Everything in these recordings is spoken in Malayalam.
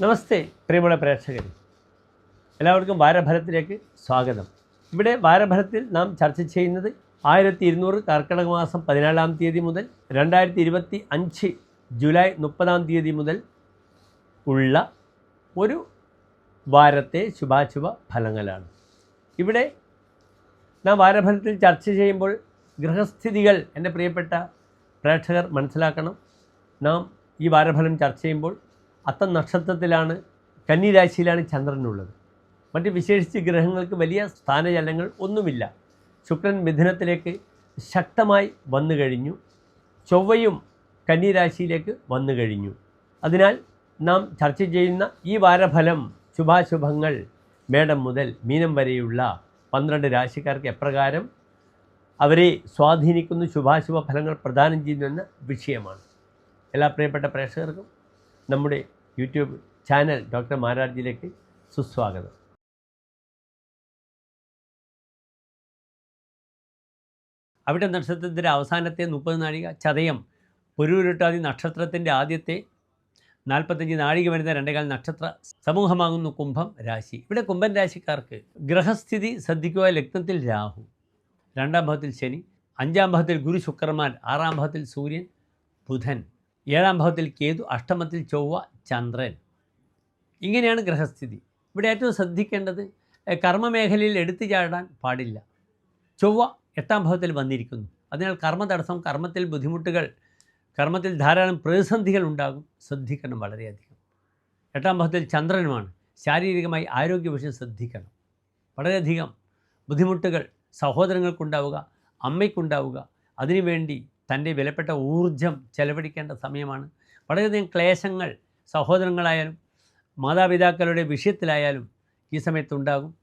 നമസ്തേ പ്രിയമുള്ള പ്രേക്ഷകർ എല്ലാവർക്കും വാരഭരത്തിലേക്ക് സ്വാഗതം. ഇവിടെ വാരഭരത്തിൽ നാം ചർച്ച ചെയ്യുന്നത് ആയിരത്തി ഇരുന്നൂറ് കർക്കിടക മാസം പതിനാലാം തീയതി മുതൽ രണ്ടായിരത്തി ഇരുപത്തി അഞ്ച് ജൂലൈ മുപ്പതാം തീയതി മുതൽ ഉള്ള ഒരു വാരത്തെ ശുഭാശുഭ ഫലങ്ങളാണ്. ഇവിടെ നാം വാരഭരത്തിൽ ചർച്ച ചെയ്യുമ്പോൾ ഗൃഹസ്ഥിതികൾ എന്റെ പ്രിയപ്പെട്ട പ്രേക്ഷകർ മനസ്സിലാക്കണം. നാം ഈ വാരഫലം ചർച്ച ചെയ്യുമ്പോൾ അത്തം നക്ഷത്രത്തിലാണ് കന്നിരാശിയിലാണ് ചന്ദ്രനുള്ളത്. മറ്റ് വിശേഷിച്ച് ഗ്രഹങ്ങൾക്ക് വലിയ സ്ഥാനചലനങ്ങൾ ഒന്നുമില്ല. ശുക്രൻ മിഥുനത്തിലേക്ക് ശക്തമായി വന്നു കഴിഞ്ഞു. ചൊവ്വയും കന്നിരാശിയിലേക്ക് വന്നു കഴിഞ്ഞു. അതിനാൽ നാം ചർച്ച ചെയ്യുന്ന ഈ വാരഫലം ശുഭാശുഭങ്ങൾ മേടം മുതൽ മീനം വരെയുള്ള പന്ത്രണ്ട് രാശിക്കാർക്ക് എപ്രകാരം അവരെ സ്വാധീനിക്കുന്ന ശുഭാശുഭ ഫലങ്ങൾ പ്രദാനം ചെയ്യുന്നു എന്ന വിഷയമാണ്. എല്ലാ പ്രിയപ്പെട്ട പ്രേക്ഷകർക്കും നമ്മുടെ യൂട്യൂബ് ചാനൽ ഡോക്ടർ മാരാർജിയിലേക്ക് സുസ്വാഗതം. അവിടെ നക്ഷത്രത്തിന്റെ അവസാനത്തെ മുപ്പത് നാഴിക ചതയം പൊരുരുട്ടാതി നക്ഷത്രത്തിന്റെ ആദ്യത്തെ നാൽപ്പത്തഞ്ച് നാഴിക വരുന്ന രണ്ടേകാൽ നക്ഷത്ര സമൂഹമാകുന്നു കുംഭം രാശി. ഇവിടെ കുംഭൻ രാശിക്കാർക്ക് ഗ്രഹസ്ഥിതി ശ്രദ്ധിക്കുക ലഗ്നത്തിൽ രാഹു രണ്ടാം ഭാവത്തിൽ ശനി അഞ്ചാം ഭാവത്തിൽ ഗുരു ശുക്രമാൻ ആറാം ഭാവത്തിൽ സൂര്യൻ ബുധൻ ഏഴാം ഭാവത്തിൽ കേതു അഷ്ടമത്തിൽ ചൊവ്വ ചന്ദ്രൻ. ഇങ്ങനെയാണ് ഗ്രഹസ്ഥിതി. ഇവിടെ ഏറ്റവും ശ്രദ്ധിക്കേണ്ടത് കർമ്മമേഖലയിൽ എടുത്തു ചാടാൻ പാടില്ല. ചൊവ്വ എട്ടാം ഭാവത്തിൽ വന്നിരിക്കുന്നു. അതിനാൽ കർമ്മ തടസ്സം കർമ്മത്തിൽ ബുദ്ധിമുട്ടുകൾ കർമ്മത്തിൽ ധാരാളം പ്രതിസന്ധികൾ ഉണ്ടാകും. ശ്രദ്ധിക്കണം വളരെയധികം. എട്ടാം ഭാവത്തിൽ ചന്ദ്രനുമാണ്. ശാരീരികമായി ആരോഗ്യ വിഷയം ശ്രദ്ധിക്കണം. വളരെയധികം ബുദ്ധിമുട്ടുകൾ സഹോദരങ്ങൾക്കുണ്ടാവുക അമ്മയ്ക്കുണ്ടാവുക അതിനുവേണ്ടി തന്റെ വിലപ്പെട്ട ഊർജം ചെലവഴിക്കേണ്ട സമയമാണ്. വളരെയധികം ക്ലേശങ്ങൾ സഹോദരങ്ങളായാലും മാതാപിതാക്കളുടെ വിഷയത്തിലായാലും ഈ സമയത്തുണ്ടാകും.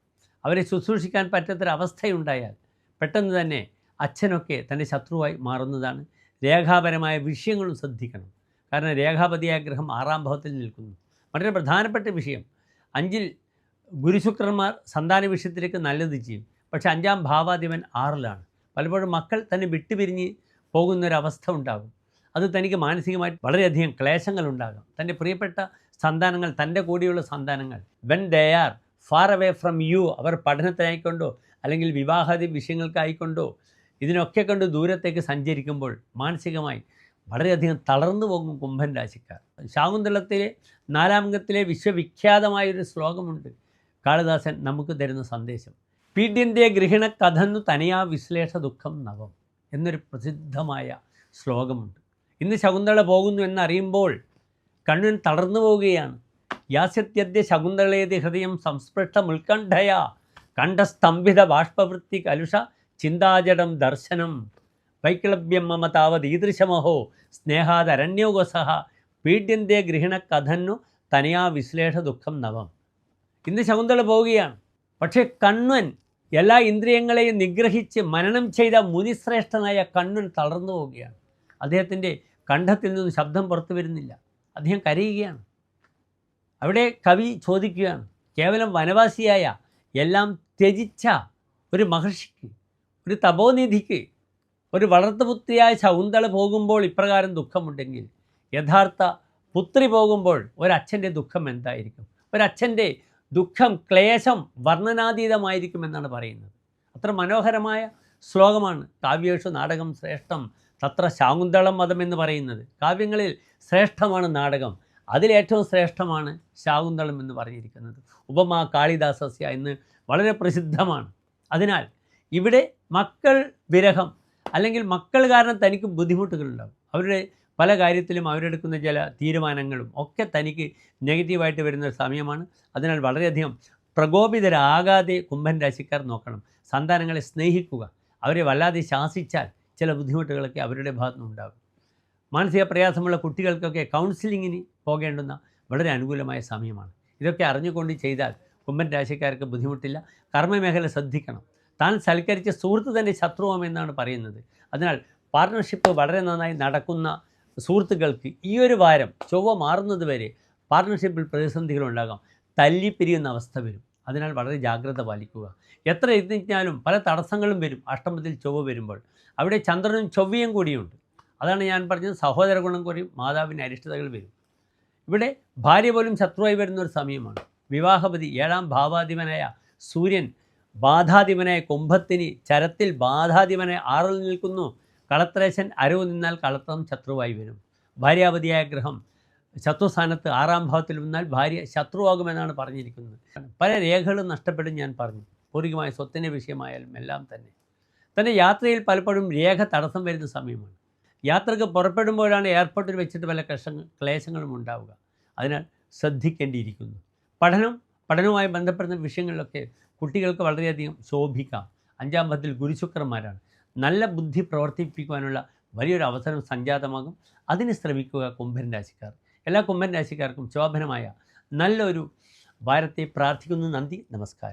അവരെ ശുശ്രൂഷിക്കാൻ പറ്റാത്തൊരവസ്ഥയുണ്ടായാൽ പെട്ടെന്ന് തന്നെ അച്ഛനൊക്കെ തന്റെ ശത്രുവായി മാറുന്നതാണ്. രേഖാപരമായ വിഷയങ്ങളും ശ്രദ്ധിക്കണം. കാരണം രേഖാപതിയായ ഗ്രഹം ആറാം ഭാവത്തിൽ നിൽക്കുന്നു. വളരെ പ്രധാനപ്പെട്ട വിഷയം. അഞ്ചിൽ ഗുരുശുക്രന്മാർ സന്താന വിഷയത്തിലേക്ക് നല്ലത് ചെയ്യും. പക്ഷേ അഞ്ചാം ഭാവാധിപൻ ആറിലാണ്. പലപ്പോഴും മക്കൾ തന്നെ വിട്ടുപിരിഞ്ഞ് പോകുന്നൊരവസ്ഥ ഉണ്ടാകും. അത് തനിക്ക് മാനസികമായിട്ട് വളരെയധികം ക്ലേശങ്ങൾ ഉണ്ടാകാം തന്റെ പ്രിയപ്പെട്ട സന്താനങ്ങൾ തന്റെ കൂടെയുള്ള സന്താനങ്ങൾ when they are far away from you അവർ പഠനത്തിനായിക്കൊണ്ടോ അല്ലെങ്കിൽ വിവാഹാദി വിഷയങ്ങൾക്കായിക്കൊണ്ടോ ഇതിനൊക്കെ കണ്ട് ദൂരത്തേക്ക് സഞ്ചരിക്കുമ്പോൾ മാനസികമായി വളരെയധികം തളർന്നു പോകും കുംഭൻ രാശിക്കാർ. ശാകുന്തളത്തിലെ നാലാംഗത്തിലെ വിശ്വവിഖ്യാതമായൊരു ശ്ലോകമുണ്ട് കാളിദാസൻ നമുക്ക് തരുന്ന സന്ദേശം. പീഡ്യന്റെ ഗൃഹിണ കഥന്നു തനിയാ വിശ്ലേഷ ദുഃഖം നവം. എന്നൊരു പ്രസിദ്ധമായ ശ്ലോകമുണ്ട്. ഇന്ന് ശകുന്തള പോകുന്നു എന്നറിയുമ്പോൾ കണ്ണൻ തളർന്നു പോവുകയാണ്. യാസ്യത്യദ്യ ശകുന്തളേതി ഹൃദയം സംസ്പൃഷ്ട മുൽക്കണ്ഠയ കണ്ഠസ്തംഭിത ബാഷ്പവൃത്തി കലുഷ ചിന്താജടം ദർശനം. വൈക്ലഭ്യം മമ താവത് ഈദൃശമഹോ സ്നേഹാദരണ്യോഗസഹ. പീഡ്യന്തേ ഗൃഹിണ കഥന്നു തനയാ വിശ്ലേഷ ദുഃഖം നവം. ഇന്ന് ശകുന്തള പോവുകയാണ്. പക്ഷേ കണ്വൻ എല്ലാ ഇന്ദ്രിയങ്ങളെയും നിഗ്രഹിച്ച് മനനം ചെയ്ത മുനിശ്രേഷ്ഠനായ കണ്ണൻ തളർന്നു പോവുകയാണ്. അദ്ദേഹത്തിന്റെ കണ്ഠത്തിൽ നിന്ന് ശബ്ദം പുറത്തു വരുന്നില്ല. അദ്ദേഹം കരയുകയാണ്. അവിടെ കവി ചോദിക്കുകയാണ് കേവലം വനവാസിയായ എല്ലാം ത്യജിച്ച ഒരു മഹർഷിക്ക് ഒരു തപോനിധിക്ക് ഒരു വളർത്തുപുത്രിയായ ശകുന്തള പോകുമ്പോൾ ഇപ്രകാരം ദുഃഖമുണ്ടെങ്കിൽ യഥാർത്ഥ പുത്രി പോകുമ്പോൾ ഒരച്ഛന്റെ ദുഃഖം എന്തായിരിക്കും? ഒരച്ഛന്റെ ദുഃഖം ക്ലേശം വർണനാതീതമായിരിക്കുമെന്നാണ് പറയുന്നത്. അത്ര മനോഹരമായ ശ്ലോകമാണ് കാവ്യേഷു നാടകം ശ്രേഷ്ഠം തത്ര ശാകുന്തളം മതം എന്ന് പറയുന്നത്. കാവ്യങ്ങളിൽ ശ്രേഷ്ഠമാണ് നാടകം. അതിലേറ്റവും ശ്രേഷ്ഠമാണ് ശാകുന്തളം എന്ന് പറഞ്ഞിരിക്കുന്നത്. ഉപമ കാളിദാസസ്യ എന്ന് വളരെ പ്രസിദ്ധമാണ്. അതിനാൽ ഇവിടെ മക്കൾ വിരഹം അല്ലെങ്കിൽ മക്കൾ കാരണം തനിക്ക് ബുദ്ധിമുട്ടുകളുണ്ടാകും. അവരുടെ പല കാര്യത്തിലും അവരെടുക്കുന്ന ചില തീരുമാനങ്ങളും ഒക്കെ തനിക്ക് നെഗറ്റീവായിട്ട് വരുന്ന ഒരു സമയമാണ്. അതിനാൽ വളരെയധികം പ്രകോപിതരാകാതെ കുംഭൻ രാശിക്കാർ നോക്കണം. സന്താനങ്ങളെ സ്നേഹിക്കുക. അവരെ വല്ലാതെ ശാസിച്ചാൽ ചില ബുദ്ധിമുട്ടുകളൊക്കെ അവരുടെ ഭാഗത്തു ഉണ്ടാകും. മാനസിക പ്രയാസമുള്ള കുട്ടികൾക്കൊക്കെ കൗൺസിലിങ്ങിന് പോകേണ്ടുന്ന വളരെ അനുകൂലമായ സമയമാണ്. ഇതൊക്കെ അറിഞ്ഞുകൊണ്ട് ചെയ്താൽ കുംഭൻ രാശിക്കാർക്ക് ബുദ്ധിമുട്ടില്ല. കർമ്മമേഖല ശ്രദ്ധിക്കണം. താൻ സൽക്കരിച്ച സുഹൃത്ത് തന്റെ ശത്രുവാമെന്നാണ് പറയുന്നത്. അതിനാൽ പാർട്ട്ണർഷിപ്പ് വളരെ നന്നായി നടക്കുന്ന സുഹൃത്തുക്കൾക്ക് ഈ ഒരു വാരം ചൊവ്വ മാറുന്നത് വരെ പാർട്ട്ണർഷിപ്പിൽ പ്രതിസന്ധികളുണ്ടാകാം. തല്ലിപ്പിരിയുന്ന അവസ്ഥ വരും. അതിനാൽ വളരെ ജാഗ്രത പാലിക്കുക. എത്ര യത്നിച്ചാലും പല തടസ്സങ്ങളും വരും അഷ്ടമത്തിൽ ചൊവ്വ വരുമ്പോൾ. അവിടെ ചന്ദ്രനും ചൊവ്വയും കൂടിയുണ്ട്. അതാണ് ഞാൻ പറഞ്ഞത്. സഹോദര ഗുണം കുറയും മാതാവിന്റെ അരിഷ്ടതകൾ വരും. ഇവിടെ ഭാര്യ പോലും ശത്രുവായി വരുന്ന ഒരു സമയമാണ്. വിവാഹപതി ഏഴാം ഭാവാധിപനായ സൂര്യൻ ബാധാധിപനായ കുംഭത്തിന് ചരത്തിൽ ബാധാധിപനായ ആറിൽ നിൽക്കുന്നു. കളത്രേശൻ അരവ് നിന്നാൽ കളത്രം ശത്രുവായി വരും. ഭാര്യാപതിയായ ഗ്രഹം ശത്രുസ്ഥാനത്ത് ആറാം ഭാവത്തിൽ നിന്നാൽ ഭാര്യ ശത്രുവാകുമെന്നാണ് പറഞ്ഞിരിക്കുന്നത്. പല രേഖകളും നഷ്ടപ്പെടും ഞാൻ പറഞ്ഞു. പൂർവികമായ സ്വത്തിന്റെ വിഷയമായാലും എല്ലാം തന്നെ. തന്റെ യാത്രയിൽ പലപ്പോഴും രേഖ തടസ്സം വരുന്ന സമയമാണ്. യാത്രയ്ക്ക് പുറപ്പെടുമ്പോഴാണ് എയർപോർട്ടിൽ വെച്ചിട്ട് പല കഷ്ടങ്ങൾ ക്ലേശങ്ങളും ഉണ്ടാവുക. അതിനാൽ ശ്രദ്ധിക്കേണ്ടിയിരിക്കുന്നു. പഠനം പഠനവുമായി ബന്ധപ്പെടുന്ന വിഷയങ്ങളിലൊക്കെ കുട്ടികൾക്ക് വളരെയധികം ശോഭിക്കാം. അഞ്ചാം പത്തിൽ ഗുരുശുക്രന്മാരാണ്. നല്ല ബുദ്ധി പ്രവർത്തിപ്പിക്കുവാനുള്ള വലിയൊരു അവസരം സംജാതമാകും. അതിന് ശ്രമിക്കുക കുംഭൻ രാശിക്കാർ. എല്ലാ കുംഭൻ രാശിക്കാർക്കും ശോഭനമായ നല്ലൊരു വാരത്തെ പ്രാർത്ഥിക്കുന്നു നന്ദി. നമസ്കാരം.